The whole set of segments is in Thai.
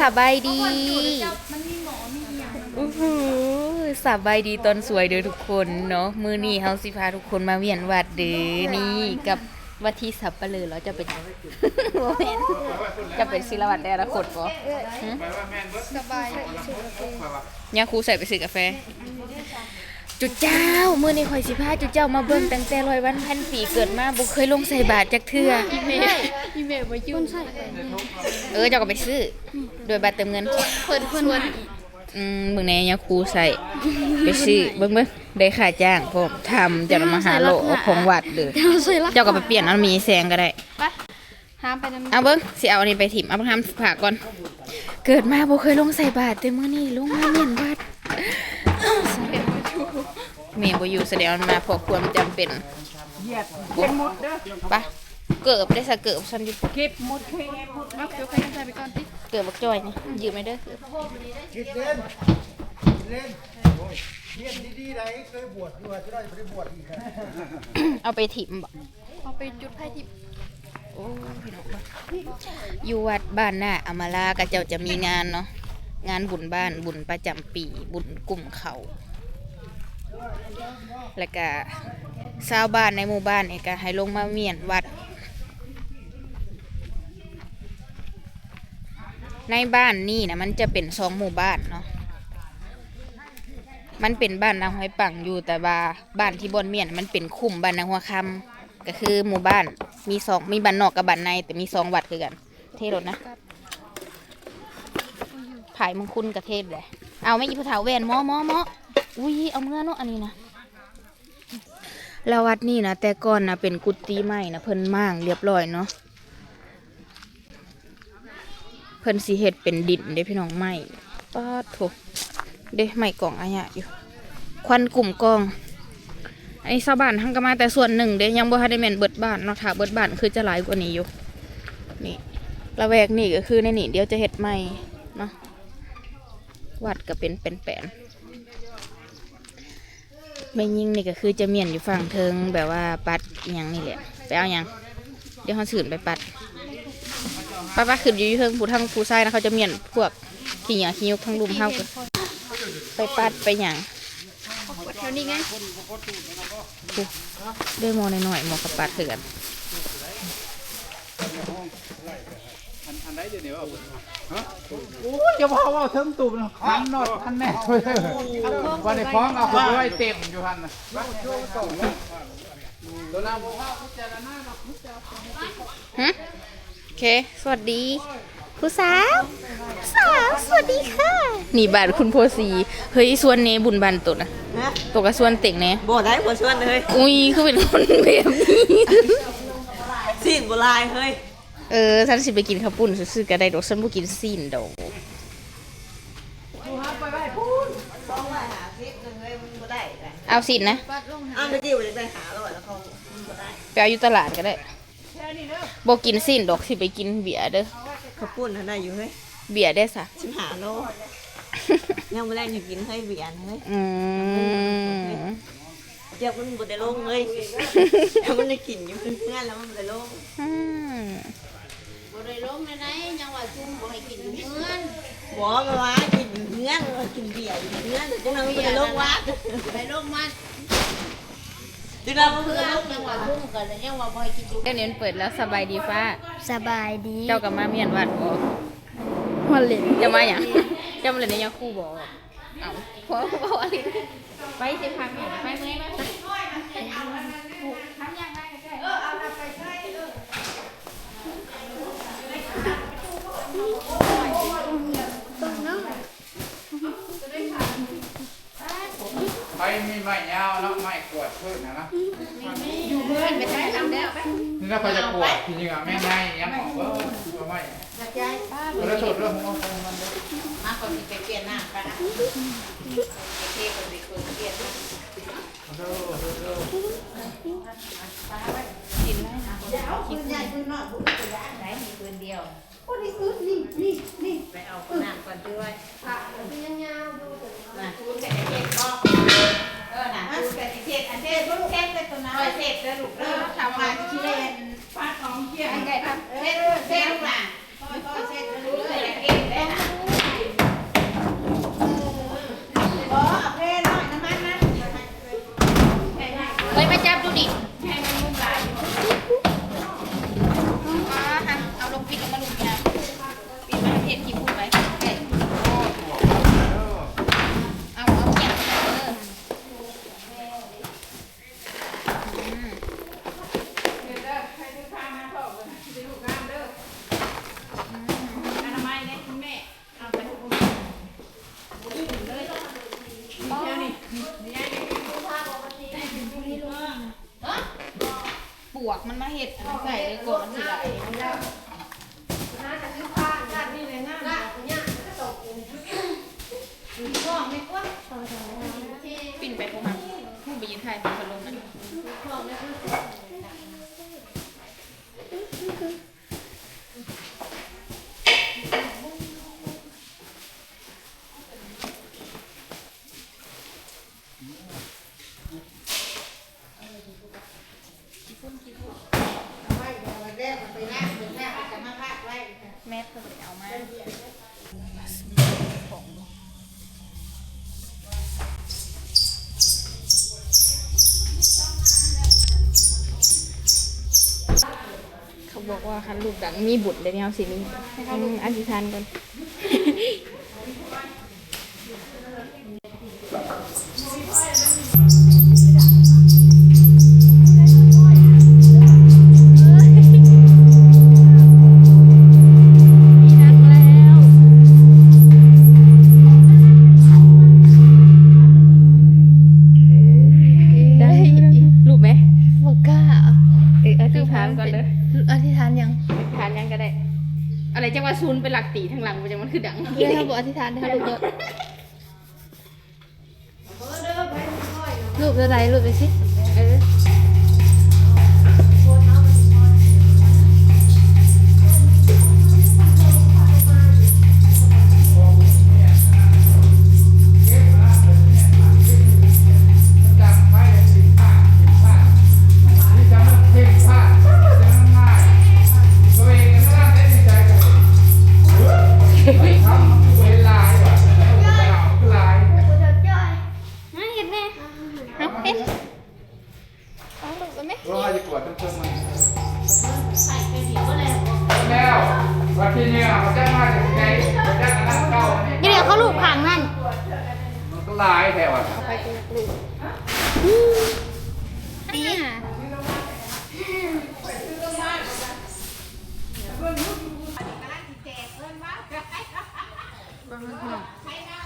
สบายดีอู้หูสบายดีตอนสวยเด้อทุกคนเนาะมือนี้เฮาสิพาทุกคนมาเวียนวัดเด้อนี่กับวัดที่สับปะเลอเราจะเป็นโมเมนจะเป็นศิลวัตในอนาคตบ่หึสบายยาคูใส่ไปซื้อกาแฟ จุดเจ้ามื้อนี้ข่อยสิพาจุดเจ้ามาเบิ่งตั้งแต่ร้อยวันพันปีเกิดมาบ่เคยลงใส่บาตรจักเทื่ออีเมลอีเมลมายุ่งใช่เออเจ้าก็ไปซื้อ โดยบัตรเติมเงินเพิ่นเพิ่นวันอืมเบิ่งในยาคูใส่ไปซื้อเบิ่งเบิ่งได้ค่าจ้างพร้อมทำเจ้ามาหาโลเอาของวัดเด้อเดี๋ยวใส่ละเจ้าก็ไปเปลี่ยนเอามีแซงก็ได้ไปห้ามไปน้ำเอาเบิ่งสิเอาอันนี้ไปถิ่มเอาไปทำผ่าก่อน เกิดมาบ่เคยลงใส่บาตรแต่มื้อนี้ลงมาเมียนวัด แม่บ่อยู่แสดงว่ามาเพราะความจำเป็นเหยียดเก็บหมดเด้อไปเกิบได้ซะเกิบฉันอยู่เก็บหมดเคยหมดเอาเดี๋ยวใครกันใส่ไปก่อนติเกิบบักจ้อยนี่ยืมไม่เด้อคิดเล่นคิดเล่นโอ้ยเรียนดีๆไหนเคยบวชอยู่อะจะได้ไปได้บวชอีกอะเอาไปถิ่มบ่เอาไปจุดไพ่ทิพย์อยู่วัดบ้านหน้าอำมาลาก็เจ้าจะมีงานเนาะงานบุญบ้านบุญประจำปี บุญกลุ่มเขา แล้วก็ชาวบ้านในหมู่บ้านนี่ก็ให้ลงมาเมียนวัด ในบ้านนี่นะมันจะเป็นสองหมู่บ้านเนาะมันเป็นบ้านนางห้อยปังอยู่แต่ว่าบ้านที่บนเมียนมันเป็นคุ้มบ้านนางหัวคำก็คือหมู่บ้านมีสองมีบ้านนอกกับบ้านในแต่มีสองวัดคือกัน เทศรถนะผายมงคุณกับเทศเลยเอาไม่ยีผู้เฒ่าแวนมอมอมอ อุ้ยเอาเมื่อเนาะอันนี้นะแล้ววัดนี่นะแต่ก่อนนะเป็นกุฏิไม้นะเพิ่นม่างเรียบร้อยเนาะเพิ่นสีเห็ดเป็นดินเด้พี่น้องไม่ป้าดโถเด้ไม่กล่องอะยะอยู่ควันกลุ่มกองไอ้ชาวบ้านทั้งก็มาแต่ส่วนหนึ่งเด้ยังบ่ทันได้แม่นเบิดบ้านเนาะถ้าเบิดบ้านคือจะหลายกว่านี้อยู่นี่ละแวกนี่ก็คือในนี่เดี๋ยวจะเห็ดใหม่เนาะวัดก็เป็นเป็นแปลน ไม่ยิงนี่ก็คือจะเมียนอยู่ฝั่งเทิงแบบว่าปัดอหย่างนี่แหละไปเอาอหย่างเดี๋ยวเขาสืนไปปัดป้าป้าขึ้นอยู่เทิงผู้ทั้งผู้ชายนะเขาจะเมียนพวกขี้หยาขี้ยุกทั้งลุมเฮากันไปปัดไปหยังแถวนี้ไงด้วยหมอหน่อยๆหมอกับปัดเถื่อน จะพอว่าเทิงตูบนะคันนอดคันแน่เลยวันนี้พร้อมเอาคนไว้เต็มอยู่หันนะตัวเราบอกว่าพิจารณาเนาะฮะโอเค สวัสดีผู้สาวผู้สาวสวัสดีค่ะนี่บ้านคุณโพสีเฮ้ยส่วนเนบุญบันตุนะฮะตัวกับส่วนเต็งเนบ่ได้บ่ชวนเลยอุ้ยคือเป็นคนแบบนี้ซีนบ่ลายเฮ้ย เออฉันสิไปกินข้าวปุ้นซื่อๆก็ได้ดอกฉันบ่กินซีนดอกต้องว่าหาคลิปนึงเฮ้ยมันบ่ได้เลยเอาซีนนะปัดลงหาอ้าวเมื่อกี้บ่ได้ไปหาแล้วแล้วเขามันบ่ได้ไปเอาอยู่ตลาดก็ได้บ่กินซีนดอกสิไปกินเบียร์เด้อข้าวปุ้นหันได้อยู่เฮ้ยเบียร์ได้สะสิบหาโลยังบ่ได้อยู่กินเฮ้ยเบียร์เฮ้ยอืมเจ้ามันบ่ได้ลงเฮ้ยเดี๋ยวมันได้กินอยู่เพื่อนแล้วมันบ่ได้ลงอืม บ่ได้ลงในไหนยังว่าซุ่มบ่ให้กินอยู่เมือนบ่มาว่ากินอยู่เพื่อนว่ากินเบียร์อยู่เพื่อนจังนั้นมันบ่ได้ลงวัดไปลงมันจังนั้นมันบ่เพื่อได้นลงยังว่าซุ่มกันแล้วยังว่าบ่ให้กินอยู่เดี๋ยวนี้มันเปิดแล้วสบายดีฟ้า สบายดี เจ้ากับมาเมียนวัดบ่หัวเหล็กจะมาหยังเจ้ามาเล่นในยาคู่บ่เอาเพราะเพราะอะไรไปสิพาแม่ไปเมื่อยไห มีไม้ยาวเนาะไม้กวดพื้นนะนะอยู่เพื่อนไปใช้ทำแล้วไปนี่ถ้าไปจะกวดทีนี้อะแม่นายยังออกว่าว่าไม่อยากย้ายป้าแล้วสดเรื่องของมันมาก่อนสิไปเปลี่ยนหน้ากันนะไปเทกันไปคนเปลี่ยนคุณยายคุณนอดคุณไปร้านไหนมีคืนเดียวโอ้นี่คือนี่นี่นี่ไปเอาคนน้ำก่อนด้วยค่ะยังยาวดูนะคุณแกเทศก็ ศอันเทศลูกแก้เลยตัวน้อยเทศแล้วลูกเออทำงานที่เล่นฟาดของเที่ยงไก่ทำเทศเทศลูกหลานเทศไปเรื่อยๆเทศได้นะ มันมาเห็ดมันใส่เลยก่อนมันสิไหลปิ่นไปพวกมันผู้ไปยืนถ่ายของพัดลมนั่นแม่เพิ่งไปเอามาเขา บอกว่าคันลูกดังมีบุตรเลยเนี่ยเอาสิมีอืมอธิษฐานก่อน ก็ได้ อะไรจังว่าซูนเป็นหลักตีทางหลังมันจังมันคือดังเดี๋ยวถ้าบอกอธิษฐานนะคะลูกเด้อรูปอะไรรูปไปสิเออ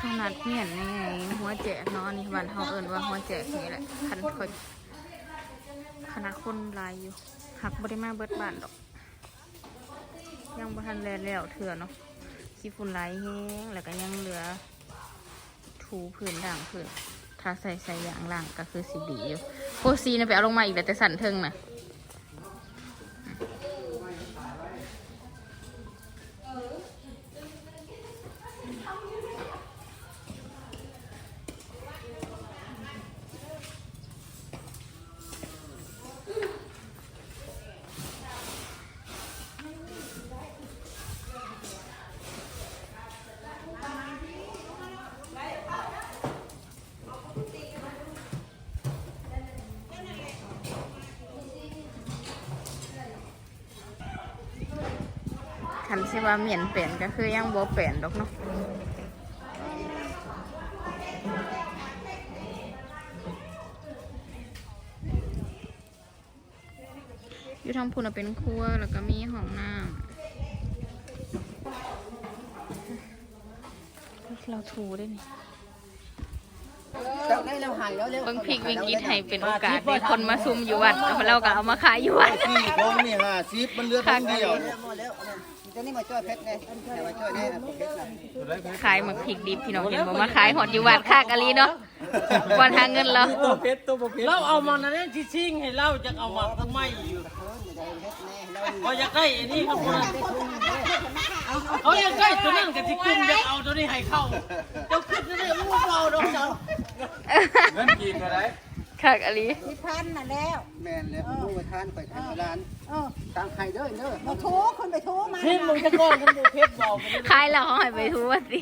ขนาดเมียนในไงหัวแจกเนาะอันนี่วันเฮาเอิ้นว่าหัวแจกนี่แหละคันค่อยขนาดคนลายอยู่หักบ่ได้มาเบิดบ้านดอก ยังบ่ทันแลแล้วเถื่อเนาะขี้ฝุ่นหลายแฮงแล้วก็ยังเหลือ ถูพื้นด่างพื้นถ้าใส่ใส่อย่างล่างก็คือสีดีอยู่โคซีนะไปเอาลงมาอีกแล้วแต่สั่นเทิงนะ สิว่าเหมียนเปลี่ยนก็คือยังบ่เปลี่ยนดอกเนาะอยู่ทางพุ่นนะเป็นครัวแล้วก็มีห้องน้ำเราถูได้นี่เจ้าได้แล้วหายแล้วเร็วเบิ่งพริกวิงกิตให้เป็นโอกาสให้คนมาซุ่มอยู่วัดแล้วเราก็เอามาขายอยู่วัดที่ผมนี่ห้าสิบมันเหลือคนเดียว จะนี่มาช่วยเพชรไงแต่มาช่วยได้นะเพชรนะขายหมักพริกดิบพี่น้องเห็นบ่มาขายหอดอยู่วัดค่ากะลีเนาะวันหาเงินเราเราเอามานั่นเองที่ชิงให้เราจะเอามาทำไมอยู่เขาอยากได้อันนี้ครับคนนั้นเขาอยากได้ตัวนั้นกับที่กุมอยากเอาตัวนี้ให้เข้าเจ้าคิดได้รู้เราดอกเจ้าเงินกินอะไร ค่ากะลีพันน่ะแล้ว แม่นแล้วลูกทานไปทานร้านตังไข่เด้อเด้อมาโทรคนไปโทรมาทิมมึงจะก้อนกันดูเพชรบอกไปเลยขายแล้วเขาให้ไปทั่วสิ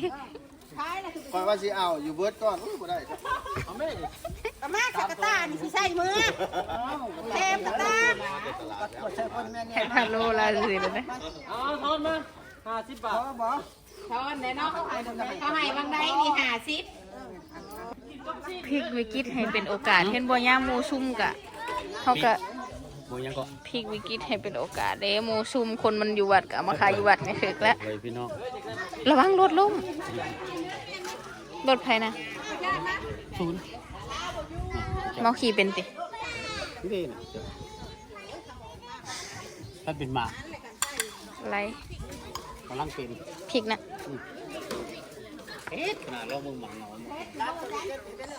คอยว่าสิเอาอยู่เบิร์ดก่อนอู้บ่ได้ครับเอาแม่ดิกระมากกระตานี่สิใส่มือเต็มกระตาให้พาโลละสิเลยนะเอาทอนมาห้าสิบบาททอนเด้เนาะเขาให้เขาให้บางใดนี่ห้าสิบ พริกวิกฤตให้เป็นโอกาสเห็นบ่ย่ามหมูซุ่มกะเขาก็โมยังก็พริกวิกฤตให้เป็นโอกาสเด้หมูซุ่มคนมันอยู่วัดก็เอามาขายอยู่วัดนี่คือแล้วเลยพี่น้องระวังรถลุ่มรถใครนะศูนย์เมาขี่เป็นตินี่นะถ้าเป็นหมากอะไรกำลังเป็นพริกนะ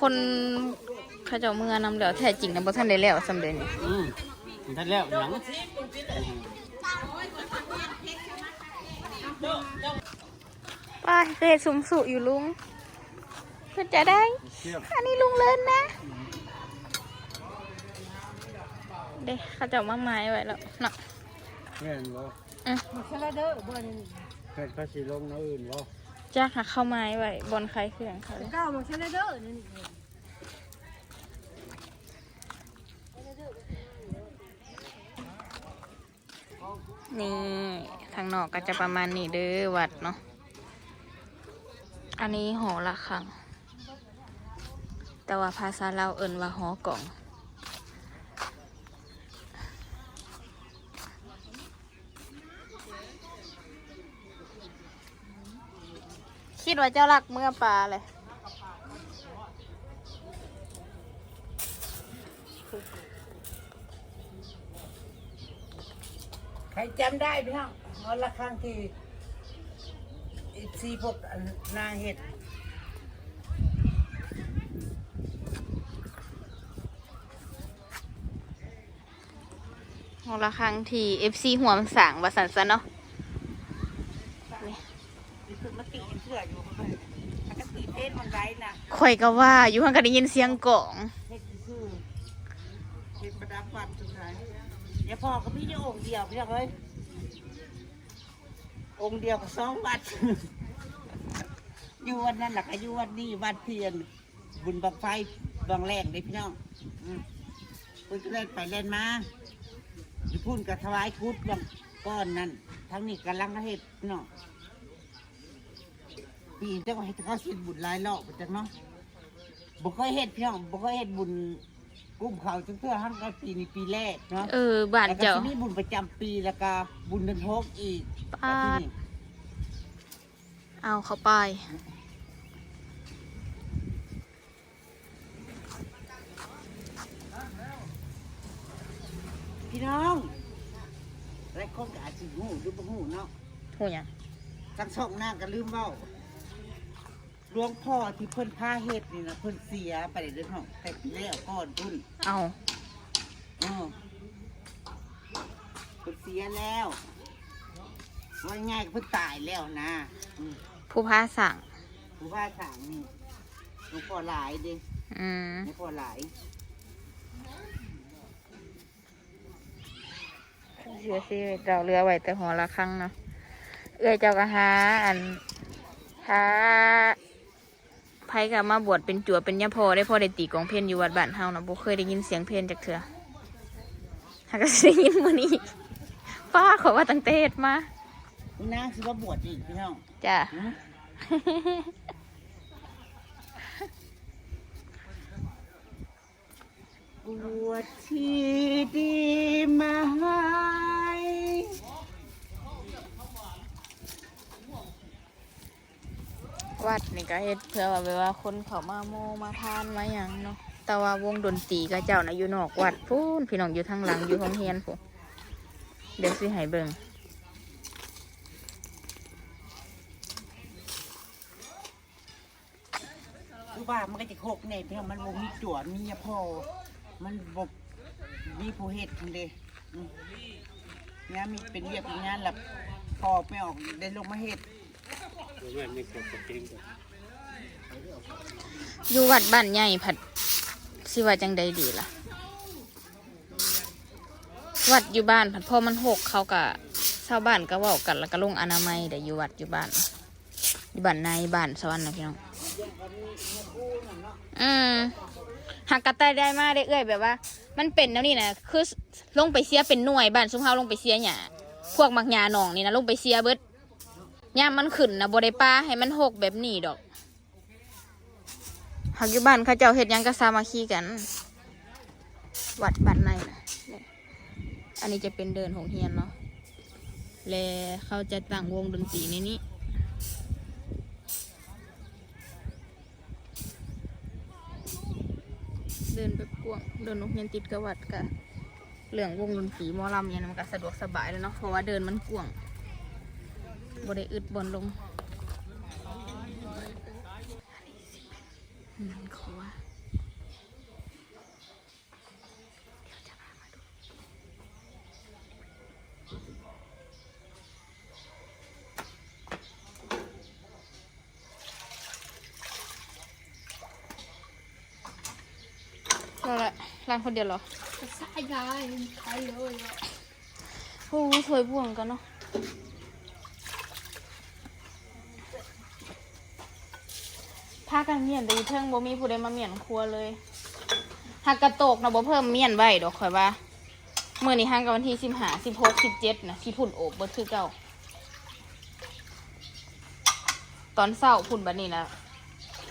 คนเขาเจ้าเมื่อนำแล้วแท้จริงนะบ่ทันได้แล้วสำเร็จนี่อืมมันทันแล้วหยังป้าเคยสุมสุอยู่ลุงเพื่อจะได้ อันนี้ลุงเลินนะ เด้เขาเจ้ามาไม้ไว้แล้วเนาะแม่นบ่อืมเกิดภาษีลงเนาอื่นบ่ จ้าหักเข้าไม้ไว้บนใครเครื่องเขาเก้ามาเชลเดอร์นี่นี่ทางนอกก็จะประมาณนี้เด้อวัดเนาะ อันนี้หอละครัง แต่ว่าภาษาเราเอิ่นว่าหอกล่อง คิดว่าเจ้ารักเมื่อปลาเลยใครจำได้พี่น้องวันละครั้งที่อีซีพวกอันนางเห็ดหอละครังที่ FC หัวมันสางว่าสันซะเนาะคือมา ตีเสื้ออยู่มันก็ตีเต้นมันไรนะข่อยก็ว่าอยู่ข้างก็ได้ยินเสียงกล่องเห็ดคือเห็ดประดับฟันสุดท้ายเดี๋ยวพ่อกับพี่จะองค์เดียวพี่น้องเอ้ยองค์เดียวกับสองวัดอยู่วันนั้นหลักอยู่วันนี้วัดเพียน บุญบังไฟบางแรงเลยพี่น้องอืมเพิ่นก็เล่นไปเล่นมาอยู่พุ่นกับถวายคุดบางก้อนนั่นทั้งนี้กำลังเฮ็ดพี่น้อง ปีเจ้าก็ให้เขาสิบุญหลายรอบจังเนาะบ่เคยเฮ็ดพี่น้องบ่เคยเฮ็ดบุญกุ้มเขาจังเทื่อทั้งกันปีนี้ปีแรกเนาะเออบ้านแล้วก็เจ้าสิมีบุญประจำปีแล้วก็บุญเดือนหกอีกปาดแล้วที่นี่เอาเข้าไป พี่น้องหลายคนก็อาจสิหูหรือบ่หูเนาะหูหยัง ทั้งสองหน้าก็ลืมเว้า หลวงพ่อที่เพิ่นพาเฮ็ดนี่นะเพิ่นเสียไปเดือนหกแต่ปีแล้วก่อนพุ่นเอาเออเพิ่นเสียแล้วว่าง่ายๆก็เพิ่นตายแล้วนะอืมผู้พาสั่ง ผู้ว่าสางนี่หลวงพ่อหลายเด้ อืมหลวงพ่อหลายเสียชีวิตเราเรือไว้แต่หัวละครั้งเนาะเอื้อยเจ้าก็หาอันหา ไผกับมาบวชเป็นจัวเป็นยาพอได้พอได้ตีกลองเพลนอยู่วัดบ้านเฮานะบ่เคยได้ยินเสียงเพลนจากเถื่อหากก็สิได้ยินมื้อนี้ป้าขอว่าตั้งแต่เฮ็ดมาคุณนางสิว่าบวชอีกพี่น้องจ้ะหือบวชที่ดีมาให้ วัดนี่ก็เฮ็ดเพื่อว่าแบบว่าคนเขามาโมมาทานมาหยังเนาะแต่ว่าวงดนตรีก็เจ้านะอยู่นอกวัดพูนพี่น้องอยู่ทางหลังอยู่ห้องเฮียนพูนเดี๋ยวสิให้เบิ่งคือว่ามันก็จะโคกแน่พี่น้องมันบ่มีจวดมียาพ่อมันบ่มีผู้เฮ็ดเดอืมงานมีเป็นเรียบเป็นงานแล้วพอไปออกได้ลงมาเฮ็ด อยู่วัดบ้านใหญ่ผัดสิว่าจังใดดีล่ะ วัดอยู่บ้านผัดพ่อมันหกเขากะชาวบ้านก็ว้ากันแล้วก็ลงอนามัยเดี๋ยวอยู่วัดอยู่บ้านอยู่บ้านในบ้านสวรรค์นะพี่น้องอืมหากกระต่ายได้มาได้เอื้อยแบบว่า มันเป็นแล้วนี่นะคือลงไปเสียเป็นหน่วยบ้านซุมเฮาลงไปเสียหยาพวกมักหยาหนองนี่นะลงไปเสียเบิด ยามมันขึ้นนะบ่ได้าให้มันหกแบบนี้ดอกหากอยู่บ้านเขาเจ้าเฮ็ดยังก็สามัคคีกัน วัดบ้านในนะเนี่ยอันนี้จะเป็นเดินของเฮียนเนาะและเขาจะตั้งวงดนตรีในนี้เดินไปกวางเดินโรงเรียนติดกับวัดกะเรื่องวงดนตรีมอลำเนี่ยมันก็สะดวกสบายแล้วเนาะเพราะว่าเดินมันกว้าง บ่ได้อึดบนลงนั่นเขาว่าก็ละร้านคนเดียวเหรอสายยายใครเลยอะโอ้สวยบ่วงกันเนาะ พากันเมียนแต่อยู่เทิงบ่มีผู้ใดมาเมียนครัวเลยหักกระโตกนะบ่เพิ่มเมียนไว้ดอกข่อยว่าเมื่อนี้ห่างกับวันที่สิบห้าสิบหกสิบเจ็ดนะที่พุ่นโอบเบิดคือเก่า ตอนเศร้าพุ่นบัดนี้นะ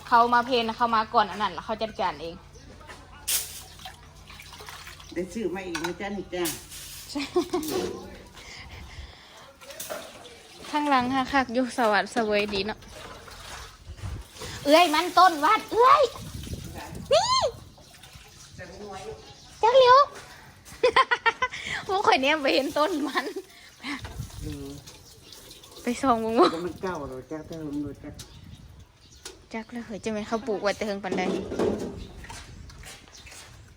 เขามาเพลนะเขามาก่อนอันนั้นแล้วเขาจัดการเองได้ซื้อมาอีกนะจ๊ะนี่จ้าข้างหลังค่ะคักอยู่สวัสดิ์เสวยดีเนาะ เอ้ยมันต้นวัดเอ้ยนี่จักเลี้ยวพวกข่อยเนี่ยไปเห็นต้นมัน ไปส่องมึงว่าก็มันเก่าเราจ้าเติมเราจ้าจักเลยเฮ้ยจะเป็นเขาปลูกไว้แต่เฮิงปันใด